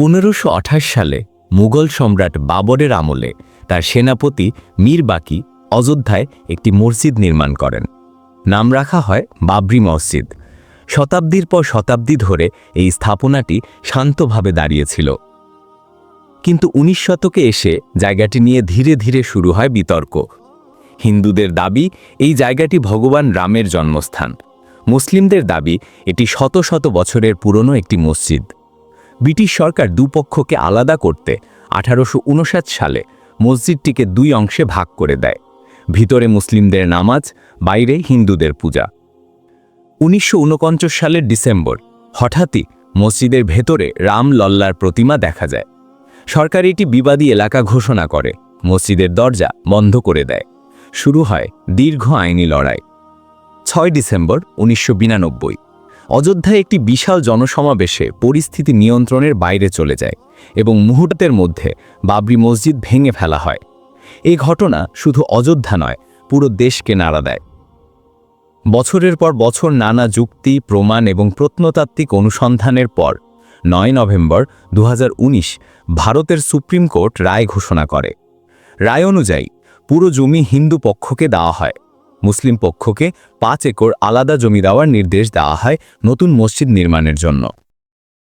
পনেরোশো সালে মুঘল সম্রাট বাবরের আমলে তার সেনাপতি মীর বাকি অযোধ্যায় একটি মসজিদ নির্মাণ করেন। নাম রাখা হয় বাবরি মসজিদ। শতাব্দীর পর শতাব্দী ধরে এই স্থাপনাটি শান্তভাবে দাঁড়িয়েছিল। কিন্তু উনিশ শতকে এসে জায়গাটি নিয়ে ধীরে ধীরে শুরু হয় বিতর্ক। হিন্দুদের দাবি, এই জায়গাটি ভগবান রামের জন্মস্থান। মুসলিমদের দাবি, এটি শত শত বছরের পুরনো একটি মসজিদ। ব্রিটিশ সরকার দুপক্ষকে আলাদা করতে আঠারোশো উনষাট সালে মসজিদটিকে দুই অংশে ভাগ করে দেয়। ভিতরে মুসলিমদের নামাজ, বাইরে হিন্দুদের পূজা। উনিশশো ঊনপঞ্চাশ সালের ডিসেম্বর, হঠাৎই মসজিদের ভেতরে রাম লল্লার প্রতিমা দেখা যায়। সরকার এটি বিবাদী এলাকা ঘোষণা করে, মসজিদের দরজা বন্ধ করে দেয়। শুরু হয় দীর্ঘ আইনি লড়াই। ছয় ডিসেম্বর উনিশশো বিরানব্বই। অযোধ্যায় একটি বিশাল জনসমাবেশে পরিস্থিতি নিয়ন্ত্রণের বাইরে চলে যায় এবং মুহূর্তের মধ্যে বাবরি মসজিদ ভেঙে ফেলা হয়। এই ঘটনা শুধু অযোধ্যা নয়, পুরো দেশকে নাড়া দেয়। বছরের পর বছর নানা যুক্তি, প্রমাণ এবং প্রত্নতাত্ত্বিক অনুসন্ধানের পর নয় নভেম্বর দু হাজার উনিশ ভারতের সুপ্রিম কোর্ট রায় ঘোষণা করে। রায় অনুযায়ী পুরো জমি হিন্দু পক্ষকে দেওয়া হয়। মুসলিম পক্ষকে পাঁচ একর আলাদা জমি দেওয়ার নির্দেশ দেওয়া হয় নতুন মসজিদ নির্মাণের জন্য।